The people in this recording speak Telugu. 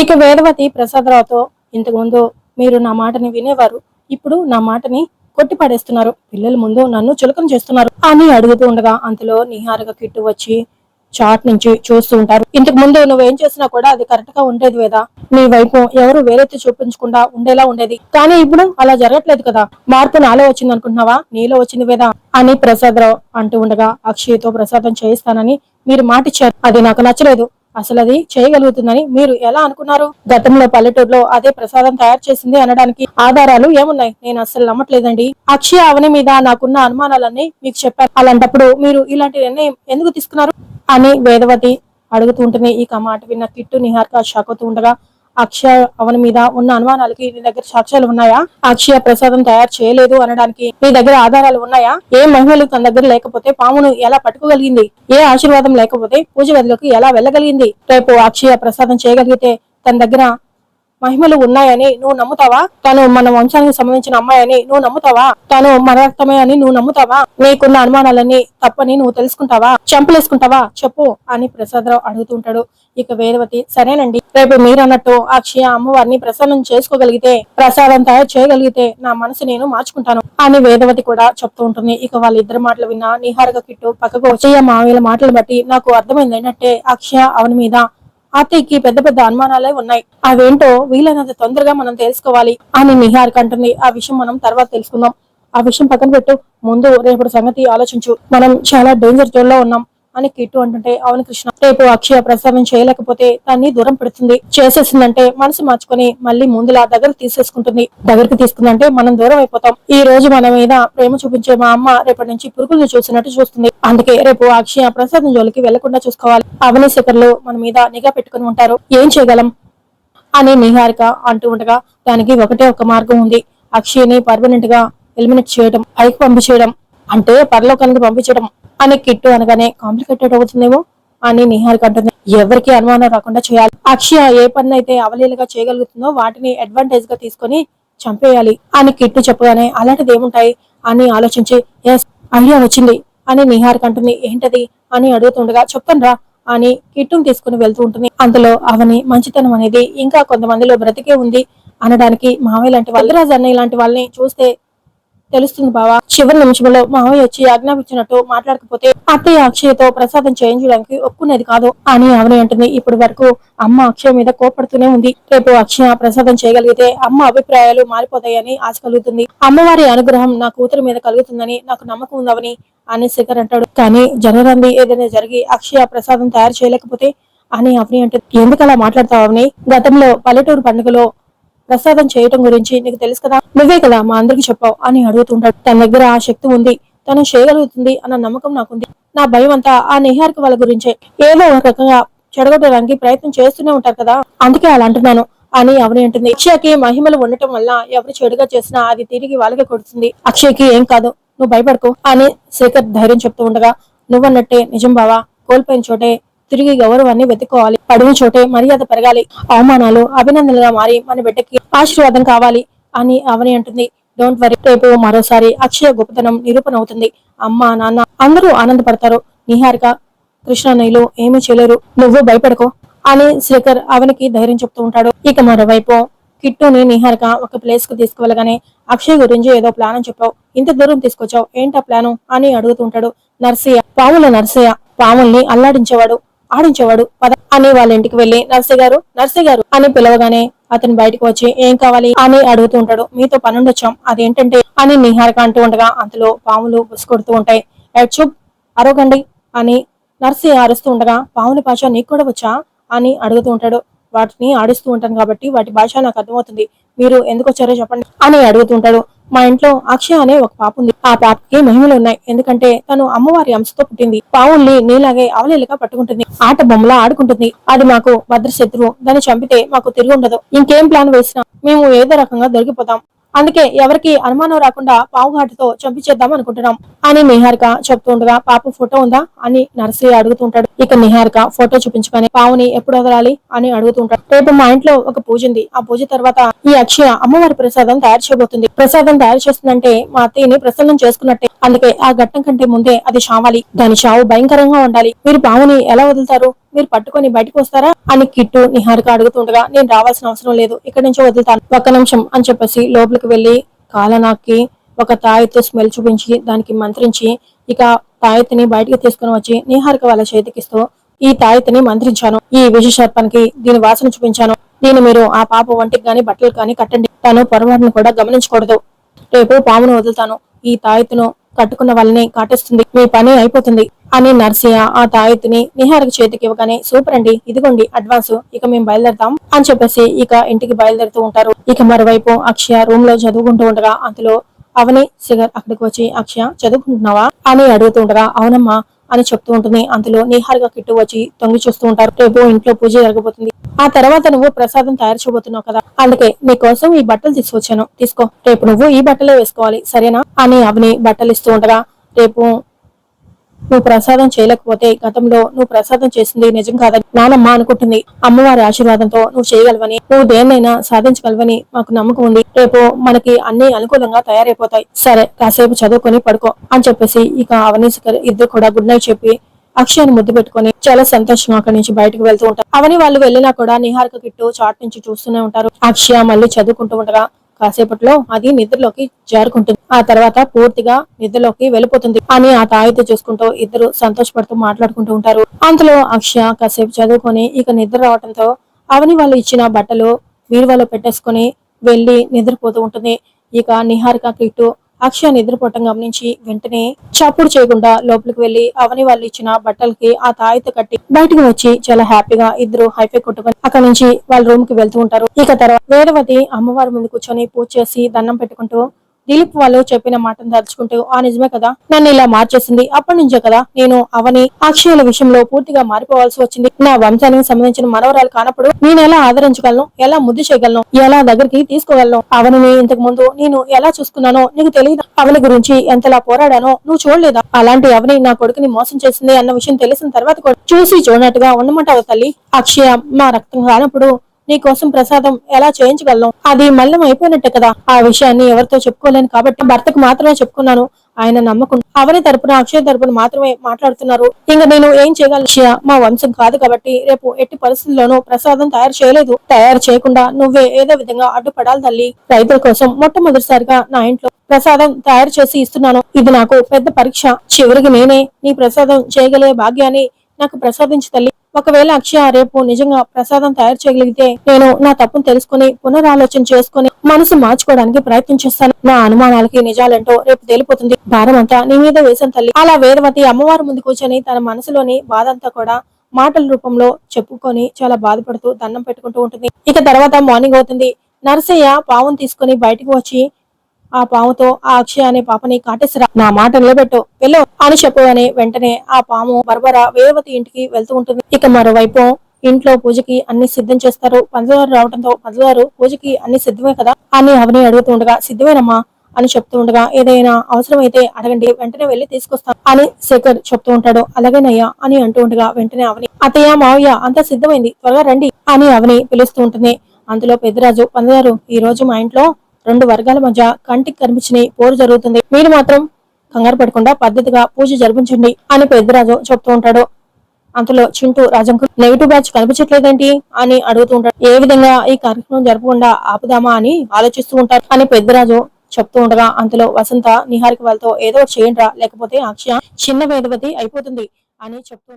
ఇక వేదవతి ప్రసాదరావుతో ఇంతకు ముందు మీరు నా మాటని వినేవారు. ఇప్పుడు నా మాటని కొట్టి పడేస్తున్నారు పిల్లల ముందు నన్ను చులకన చేస్తున్నారు అని అడుగుతూ ఉండగా అంతలో నిహారగా కిట్టు వచ్చి చాట్ నుంచి చూస్తూ ఉంటారు. ఇంతకు ముందు నువ్వేం చేసినా కూడా అది కరెక్ట్గా ఉండేది వేదా? నీ వైపు ఎవరు వేరెత్తి చూపించకుండా ఉండేలా ఉండేది. కానీ ఇప్పుడు అలా జరగట్లేదు కదా. మార్పు నాలో వచ్చింది అనుకుంటున్నావా? నీలో వచ్చింది వేదా? అని ప్రసాదరావు అంటూ ఉండగా అక్షయ్తో ప్రసాదం చేయిస్తానని మీరు మాట ఇచ్చారు అది నాకు నచ్చలేదు. అసలు అది చేయగలుగుతుందని మీరు ఎలా అనుకున్నారు? గతంలో పల్లెటూరులో అదే ప్రసాదం తయారు చేసింది అనడానికి ఆధారాలు ఏమున్నాయి? నేను అసలు నమ్మట్లేదండి. అక్షయ అవని మీద నాకున్న అనుమానాలన్నీ మీకు చెప్పాను. అలాంటప్పుడు మీరు ఇలాంటి నిర్ణయం ఎందుకు తీసుకున్నారు? అని వేదవతి అడుగుతూ ఉంటుంది ఇక మాట విన్న కిట్టు నిహార్క షాక్ అవుతూ ఉండగా అక్షయ అవని మీద ఉన్న అనుమానాలకి నీ దగ్గర సాక్ష్యాలు ఉన్నాయా? అక్షయ ప్రసాదం తయారు చేయలేదు అనడానికి నీ దగ్గర ఆధారాలు ఉన్నాయా? ఏ మహిళలు తన దగ్గర లేకపోతే పామును ఎలా పట్టుకోగలిగింది? ఏ ఆశీర్వాదం లేకపోతే పూజ గదిలోకి ఎలా వెళ్ళగలిగింది? రేపు అక్షయ ప్రసాదం చేయగలిగితే తన దగ్గర మహిమలు ఉన్నాయని నువ్వు నమ్ముతావా? తను మన వంశానికి సంబంధించిన అమ్మాయని నువ్వు నమ్ముతావా? తను మన రక్తమే అని నువ్వు నమ్ముతావా? నీకున్న అనుమానాలన్నీ తప్పని నువ్వు తెలుసుకుంటావా? చెంపలేసుకుంటావా? చెప్పు అని ప్రసాదరావు అడుగుతుంటాడు ఇక వేదవతి సరేనండి రేపు మీరన్నట్టు అక్షయ అమ్మవారిని ప్రసన్నం చేసుకోగలిగితే ప్రసాదం తయారు చేయగలిగితే నా మనసు నేను మార్చుకుంటాను అని వేదవతి కూడా చెప్తూ ఉంటుంది. ఇక వాళ్ళిద్దరు మాటలు విన్నా నిహారగ కిట్టు పక్కకు వచ్చేయ మావయ్యల మాటలు బట్టి నాకు అర్థమైంది. ఏంటంటే అక్షయ అవని మీద అత్తయ్యకి పెద్ద పెద్ద అనుమానాలే ఉన్నాయి. అవేంటో వీలైనంత తొందరగా మనం తెలుసుకోవాలి అని నిహారిక అంటుంది. ఆ విషయం మనం తర్వాత తెలుసుకుందాం. ఆ విషయం పక్కన పెట్టు. ముందు రేపటి సంగతి ఆలోచించు. మనం చాలా డేంజర్ జోన్లో ఉన్నాం. అని కిట్టు అంటుంటే అవును కృష్ణ రేపు అక్షయ ప్రసాదం చేయలేకపోతే దాన్ని దూరం పెడుతుంది. చేసేసిందంటే మనసు మార్చుకొని మళ్ళీ ముందులా దగ్గర తీసేసుకుంటుంది. దగ్గరికి తీసుకుందంటే మనం దూరం అయిపోతాం. ఈ రోజు మన మీద ప్రేమ చూపించే మా అమ్మ రేపటి నుంచి పురుగులను చూసినట్టు చూస్తుంది. అందుకే రేపు అక్షయ ప్రసాదం జోలికి వెళ్ళకుండా చూసుకోవాలి. అవని శిఖర్లు మన మీద నిఘా పెట్టుకుని ఉంటారు. ఏం చేయగలం? అని నిహారిక అంటూ ఉండగా దానికి ఒకటే ఒక మార్గం ఉంది. అక్షయ్ని పర్మనెంట్గా ఎలిమినేట్ చేయడం పైకి పంపించేయడం. అంటే పరలోకానికి పంపించడం అని కిట్టు అనగానే కాంప్లికేటెడ్ అవుతుందేమో అని నిహారిక అంటుంది. ఎవరికి అనుమానం రాకుండా చేయాలి. అక్షయ ఏ పని అయితే అవలీలగా చేయగలుగుతుందో వాటిని అడ్వాంటేజ్గా తీసుకొని చంపేయాలి అని కిట్టు చెప్పగానే అలాంటిది ఏముంటాయి అని ఆలోచించి ఎస్ ఐడియా వచ్చింది అని నిహారిక అంటుంది. ఏంటది? అని అడుగుతుండగా చెప్తాను రా అని కిట్టును తీసుకుని వెళ్తూ ఉంటుంది. అందులో అవని మంచితనం అనేది ఇంకా కొంతమందిలో బ్రతికే ఉంది అనడానికి మావయ్య లాంటి వల్లరాజు అన్నయ్య లాంటి వాళ్ళని చూస్తే తెలుస్తుంది బావా. చివరి నిమిషంలో మావయ్య వచ్చి ఆజ్ఞాపించినట్టు మాట్లాడకపోతే అత్తయ్య అక్షయతో ప్రసాదం చేయించడానికి ఒప్పుకునేది కాదు. అని అవని అంటుంది. ఇప్పటి వరకు అమ్మ అక్షయ మీద కోపడుతూనే ఉంది. రేపు అక్షయ ప్రసాదం చేయగలిగితే అమ్మ అభిప్రాయాలు మారిపోతాయని ఆశ కలుగుతుంది. అమ్మవారి అనుగ్రహం నా కూతురు మీద కలుగుతుందని నాకు నమ్మకం ఉందవని అని శేఖర్ అంటాడు. కానీ జనరంది ఏదైనా జరిగి అక్షయ ప్రసాదం తయారు చేయలేకపోతే అని అవని అంటే ఎందుకు అలా మాట్లాడతావు అవని గతంలో పల్లెటూరు పండుగలో ప్రసాదం చేయటం గురించి నీకు తెలుసు కదా? నువ్వే కదా మా అందరికి చెప్పావు అని అడుగుతుంటాడు. తన దగ్గర ఆ శక్తి ఉంది. తను చేయగలుగుతుంది అన్న నమ్మకం నాకుంది. నా భయం అంతా ఆ నిహారిక వాళ్ళ గురించే. ఏదో ఒక రకంగా చెడగొట్టడానికి ప్రయత్నం చేస్తూనే ఉంటారు కదా? అందుకే అలా అంటున్నాను అని అవని అంటుంది. అక్షయకి మహిమలు ఉండటం వల్ల ఎవరు చెడుగా చేసినా అది తిరిగి వాళ్ళకే కొడుతుంది. అక్షయ్కి ఏం కాదు. నువ్వు భయపడకు అని శేఖర్ ధైర్యం చెప్తూ ఉండగా నువ్వన్నట్టే నిజం బావా. కోల్పోయిన చోటే తిరిగి గౌరవాన్ని వెతుక్కోవాలి. పడిన చోటే మర్యాద పెరగాలి. అవమానాలు అభినందనలుగా మారి మన బిడ్డకి ఆశీర్వాదం కావాలి అని అవని అంటుంది. డోంట్ వరీ రేపు మరోసారి అక్షయ గొప్పతనం నిరూపణ అవుతుంది. అమ్మ నాన్న అందరూ ఆనందపడతారు. నిహారిక కృష్ణన్నయ్యలు ఏమీ చేయలేరు. నువ్వు భయపడకు అని శ్రీకర్ అవనికి ధైర్యం చెప్తూ ఉంటాడు. ఇక మరోవైపు కిట్టుని నిహారిక ఒక ప్లేస్కు తీసుకువెళ్ళగానే అక్షయ్ గురించి ఏదో ప్లాన్ అని చెప్పావు. ఇంత దూరం తీసుకొచ్చావు. ఏంటా ప్లాను అని అడుగుతుంటాడు నర్సయ్య. పాముల నర్సయ్య పాముల్ని అల్లాడించేవాడు. ఆడించేవాడు. పద అని వాళ్ళ ఇంటికి వెళ్ళి నర్సయ్య గారు నర్సయ్య గారు అని పిలవగానే అతను బయటకు వచ్చి ఏం కావాలి? అని అడుగుతూ ఉంటాడు. మీతో పనుండి వచ్చాం అదేంటంటే? అని నిహారిక అంటూ ఉండగా అంతలో పాములు బుసుకొడుతూ ఉంటాయి. "ఏ చూప్ అరవకండి అని నర్సయ్య అరుస్తూ ఉండగా పాముల భాష నీకు కూడా వచ్చా? అని అడుగుతూ ఉంటాడు. వాటిని ఆడిస్తూ ఉంటాను కాబట్టి వాటి భాష నాకు అర్థమవుతుంది. మీరు ఎందుకు వచ్చారో చెప్పండి అని అడుగుతుంటాడు మా ఇంట్లో అక్షయ అనే ఒక పాప ఉంది. ఆ పాపకి మహిమలు ఉన్నాయి. ఎందుకంటే తను అమ్మవారి అంశతో పుట్టింది. పావుల్ని నీలాగే అవలీలుగా పట్టుకుంటుంది. ఆట బొమ్మలా ఆడుకుంటుంది. అది మాకు భద్ర శత్రువు దాన్ని చంపితే మాకు తిరిగి ఉండదు. ఇంకేం ప్లాన్ వేసినా మేము ఏదో రకంగా దొరికిపోతాం. అందుకే ఎవరికి అనుమానం రాకుండా పావు ఘాటుతో చంపించేద్దాం అనుకుంటున్నాం. అని నిహారిక చెప్తుండగా పాప ఫోటో ఉందా అని నర్సయ్య అడుగుతుంటాడు. ఇక నిహారిక ఫోటో చూపించుకొని పావుని ఎప్పుడు వదలాలి అని అడుగుతుంటాడు. రేపు మా ఇంట్లో ఒక పూజ ఉంది. ఆ పూజ తర్వాత ఈ అక్షయ అమ్మవారి ప్రసాదం తయారు చేయబోతుంది. ప్రసాదం తయారు చేస్తుందంటే మా అత్తయ్యని ప్రసన్నం చేసుకున్నట్టే. అందుకే ఆ ఘట్టం కంటే ముందే అది చావాలి. దాని చావు భయంకరంగా ఉండాలి. మీరు పావుని ఎలా వదులుతారు? మీరు పట్టుకొని బయటకు వస్తారా? అని కిట్టు నిహారిక అడుగుతుండగా నేను రావాల్సిన అవసరం లేదు. ఇక్కడి నుంచి వదులుతాను. ఒక్క నిమిషం అని చెప్పేసి లోపలికి వెళ్ళి కాలనాకి ఒక తాయెత్తు స్మెల్ చూపించి దానికి మంత్రించి ఇక తాయెత్తుని బయటకు తీసుకుని వచ్చి నిహారిక వాళ్ళ చేతికిస్తూ ఈ తాయెత్తుని మంత్రించాను. ఈ విషసర్పానికి దీని వాసన చూపించాను. దీన్ని మీరు ఆ పాప వంటికి గాని బట్టలు కానీ కట్టండి. తను పొరపాటును కూడా గమనించకూడదు. రేపు పామును వదులుతాను. ఈ తాయెత్తును కట్టుకున్న వాళ్ళని కాటేస్తుంది. మీ పని అయిపోతుంది అని నర్సయ్య ఆ తాయెత్తుని నిహారిక చేతికి ఇవ్వగానే సూపర్ అండి ఇదిగోండి అడ్వాన్స్. ఇక మేము బయలుదేరతాం అని చెప్పేసి ఇక ఇంటికి బయలుదేరుతూ ఉంటారు. ఇక మరోవైపు అక్షయ రూమ్లో చదువుకుంటూ ఉండగా అందులో అవని సిగర్ అక్కడికి వచ్చి అక్షయ చదువుకుంటున్నావా? అని అడుగుతుండగా అవునమ్మా అని చెప్తూ ఉంటుంది. అందులో నిహారిగా కిట్టు వచ్చి తొంగి చూస్తూ ఉంటారు. రేపు ఇంట్లో పూజ జరగబోతుంది. ఆ తర్వాత నువ్వు ప్రసాదం తయారు చేయబోతున్నావు కదా. అందుకే నీకోసం ఈ బట్టలు తీసుకొచ్చాను. తీసుకో. రేపు నువ్వు ఈ బట్టలే వేసుకోవాలి. సరేనా? అని అవని బట్టలు ఇస్తూ ఉండగా రేపు నువ్వు ప్రసాదం చేయలేకపోతే గతంలో నువ్వు ప్రసాదం చేసింది నిజం కాదని నానమ్మ అనుకుంటుంది. అమ్మవారి ఆశీర్వాదంతో నువ్వు చేయగలవని నువ్వు దేన్నైనా సాధించగలవని మాకు నమ్మకం ఉంది. రేపు మనకి అన్ని అనుకూలంగా తయారైపోతాయి. సరే కాసేపు చదువుకొని పడుకో అని చెప్పేసి ఇక అవనీశ్ ఇద్దరు కూడా గుడ్ నైట్ చెప్పి అక్షయాన్ని ముద్దు పెట్టుకొని చాలా సంతోషంగా అక్కడి నుంచి బయటకు వెళ్తూ ఉంటారు. అవని వాళ్ళు వెళ్ళినా కూడా నిహారిక కిట్టు చాట్ నుంచి చూస్తూనే ఉంటారు. అక్షయ మళ్ళీ చదువుకుంటూ ఉంటారా కాసేపట్లో అది నిద్రలోకి జారుకుంటుంది. ఆ తర్వాత పూర్తిగా నిద్రలోకి వెళ్ళిపోతుంది అని ఆ తాయితో చూసుకుంటూ ఇద్దరు సంతోషపడుతూ మాట్లాడుకుంటూ ఉంటారు. అంతలో అక్షయ కాసేపు చదువుకొని ఇక నిద్ర రావడంతో అవని వాళ్ళు ఇచ్చిన బట్టలు వీరువలో పెట్టేసుకొని వెళ్ళి నిద్రపోతూ ఉంటుంది. ఇక నిహారిక కిట్టు అక్షయ నిద్రపోవటం గమనించి వెంటనే చప్పుడు చేయకుండా లోపలికి వెళ్ళి అవని వాళ్ళు ఇచ్చిన బట్టలకి ఆ తాయిత కట్టి బయటకు వచ్చి చాలా హ్యాపీగా ఇద్దరు హైఫై కొట్టుకొని అక్కడ నుంచి వాళ్ళ రూమ్కి వెళ్తూ ఉంటారు. ఇక తర్వాత వేదవతి అమ్మవారి ముందు కూర్చొని పూజ చేసి దండం పెట్టుకుంటూ దిలీప్ వాళ్ళు చెప్పిన మాటను తలుచుకుంటూ ఆ నిజమే కదా నన్ను ఇలా మార్చేసింది. అప్పటి నుంచే కదా నేను అవని అక్షయాల విషయంలో పూర్తిగా మారిపోవాల్సి వచ్చింది. నా వంశానికి సంబంధించిన మనవరాలు కానప్పుడు నేను ఎలా ఆదరించగలను? ఎలా ముద్దు చేయగలను? ఎలా దగ్గరికి తీసుకోగలను? అవనిని ఇంతకు ముందు నేను ఎలా చూసుకున్నానో నీకు తెలియదు అవని గురించి ఎంతలా పోరాడానో నువ్వు చూడలేదా? అలాంటి అవని నా కొడుకుని మోసం చేసింది అన్న విషయం తెలిసిన తర్వాత చూసి చూడనట్టుగా ఉండమంటావు తల్లి? అక్షయ మా రక్తం కానప్పుడు నీ కోసం ప్రసాదం ఎలా చేయించగలను? అది మల్లం అయిపోయినట్టే కదా. ఆ విషయాన్ని ఎవరితో చెప్పుకోలేను కాబట్టి భర్తకు మాత్రమే చెప్పుకున్నాను. ఆయన నమ్మకం అవని తరపున అక్షయ తరపున మాత్రమే మాట్లాడుతున్నారు. ఇంకా నేను ఏం చేయగల మా వంశం కాదు కాబట్టి రేపు ఎట్టి పరిస్థితుల్లోనూ ప్రసాదం తయారు చేయలేదు. తయారు చేయకుండా నువ్వే ఏదో విధంగా అడ్డుపడాలి తల్లి. రైతుల కోసం మొట్టమొదటిసారిగా నా ఇంట్లో ప్రసాదం తయారు చేసి ఇస్తున్నాను. ఇది నాకు పెద్ద పరీక్ష. చివరికి నేనే నీ ప్రసాదం చేయగలిగే భాగ్యాన్ని నాకు ప్రసాదించి తల్లి. ఒకవేళ అక్షయ రేపు నిజంగా ప్రసాదం తయారు చేయగలిగితే నేను నా తప్పును తెలుసుకుని పునరాలోచన చేసుకుని మనసు మార్చుకోవడానికి ప్రయత్నం చేస్తాను. నా అనుమానాలకి నిజాలేంటో రేపు తేలిపోతుంది. భారం అంతా నీ మీద వేసిన తల్లి. అలా వేదవతి అమ్మవారి ముందు కూర్చొని తన మనసులోని బాధంతా కూడా మాటల రూపంలో చెప్పుకొని చాలా బాధపడుతూ దండం పెట్టుకుంటూ ఉంటుంది. ఇక తర్వాత మార్నింగ్ అవుతుంది. నరసయ్య పావును తీసుకుని బయటకు వచ్చి ఆ పాముతో ఆ అక్షయ అనే పాపని కాటేసిరా. నా మాట నిలబెట్టు వెళ్ళు అని చెప్పగానే వెంటనే ఆ పాము బర్బర వేవతి ఇంటికి వెళ్తూ ఉంటుంది. ఇక మరోవైపు ఇంట్లో పూజకి అన్ని సిద్ధం చేస్తారు. పంచదారు రావడంతో పంచదారు పూజకి అన్ని సిద్ధమే కదా? అని అవని అడుగుతూ ఉండగా సిద్ధమేనమ్మా అని చెప్తూ ఉండగా ఏదైనా అవసరమైతే అడగండి వెంటనే వెళ్ళి తీసుకొస్తా అని శేఖర్ చెప్తూ ఉంటాడు. అలాగేనయ్యా అని అంటూ ఉండగా వెంటనే అవని అతయ్య మావయ్య అంతా సిద్ధమైంది త్వరగా రండి అని అవని పిలుస్తూ ఉంటుంది. అందులో పెద్దరాజు పంచదారు ఈ రోజు మా ఇంట్లో రెండు వర్గాల మధ్య కంటికి కనిపించిన పోరు జరుగుతుంది. మీరు మాత్రం కంగారు పడకుండా పద్ధతిగా పూజ జరిపించండి అని పెద్దరాజు చెప్తూ ఉంటాడు. అంతలో చింటూ రాజంకు నెగిటివ్ బ్యాచ్ కనిపించట్లేదేంటి? అని అడుగుతూ ఉంటాడు. ఏ విధంగా ఈ కార్యక్రమం జరపకుండా ఆపుదామా? అని ఆలోచిస్తూ ఉంటారు అని పెద్దరాజు చెప్తూ ఉండగా అంతలో వసంత నిహారిక వాళ్ళతో ఏదో చేయండిరా లేకపోతే అక్షయ చిన్న వేదవతి అయిపోతుంది అని చెప్తూ